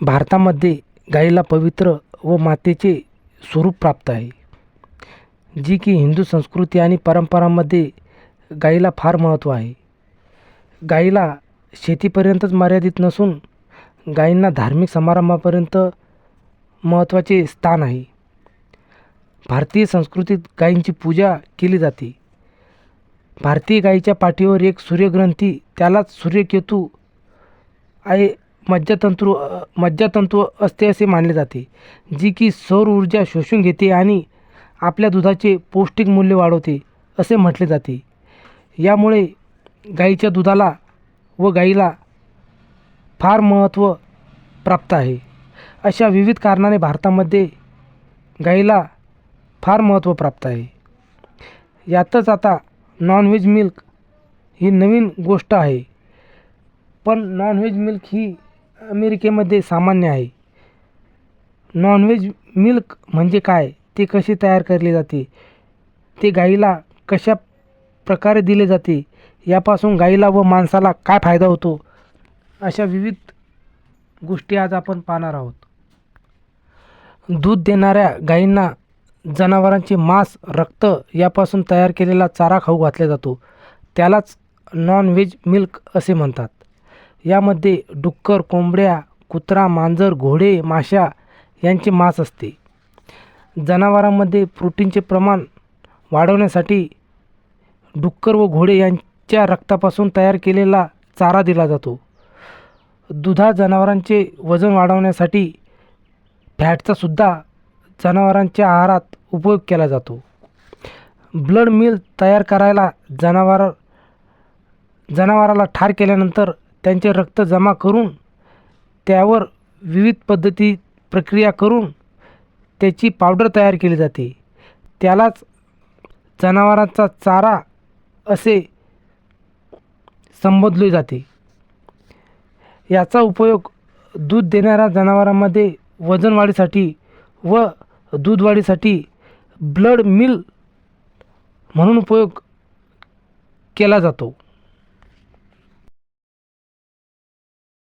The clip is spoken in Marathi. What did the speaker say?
भारतामध्ये गाईला पवित्र व मातेचे स्वरूप प्राप्त आहे जी की हिंदू संस्कृती आणि परंपरांमध्ये गाईला फार महत्त्व आहे. गाईला शेतीपर्यंतच मर्यादित नसून गायींना धार्मिक समारंभापर्यंत महत्त्वाचे स्थान आहे. भारतीय संस्कृतीत गायींची पूजा केली जाते. भारतीय गायीच्या पाठीवर एक सूर्यग्रंथी त्यालाच सूर्यकेतू आहे मज्जातंतू मज्जातंतू असते असे मानले जाते जी की सौर ऊर्जा शोषून घेते आणि आपल्या दुधाचे पौष्टिक मूल्य वाढवते असे म्हटले जाते. यामुळे गाईच्या दुधाला व गाईला फार महत्त्व प्राप्त आहे. अशा विविध कारणाने भारतामध्ये गाईला फार महत्त्व प्राप्त आहे. यातच आता नॉनव्हेज मिल्क ही नवीन गोष्ट आहे. पण नॉनव्हेज मिल्क ही अमेरिकेमध्ये सामान्य आहे. नॉनव्हेज मिल्क म्हणजे काय? ते कसे तयार केले जाते? ते गाईला कशा प्रकारे दिले जाते? यापासून गाईला व माणसाला काय फायदा होतो? अशा विविध गोष्टी आज आपण पाहणार आहोत. दूध देणाऱ्या गायींना जनावरांचे मांस रक्त यापासून तयार केलेला चारा खाऊ घातला जातो. त्यालाच नॉन व्हेज मिल्क असे म्हणतात. यामध्ये डुक्कर कोंबड्या कुत्रा मांजर घोडे माशा यांचे मांस असते. जनावरांमध्ये प्रोटीनचे प्रमाण वाढवण्यासाठी डुक्कर व घोडे यांच्या रक्तापासून तयार केलेला चारा दिला जातो. दुधा जनावरांचे वजन वाढवण्यासाठी फॅटचा सुद्धा जनावरांच्या आहारात उपयोग केला जातो. ब्लड मिल तयार करायला जनावर जनावराला ठार केल्यानंतर त्यांचे रक्त जमा करून त्यावर विविध पद्धती प्रक्रिया करून त्याची पावडर तयार केली जाते. त्यालाच जनावरांचा चारा असे संबोधले जाते. याचा उपयोग दूध देणाऱ्या जनावरांमध्ये वजन वाढीसाठी व दूध वाढीसाठी ब्लड मिल म्हणून उपयोग केला जातो.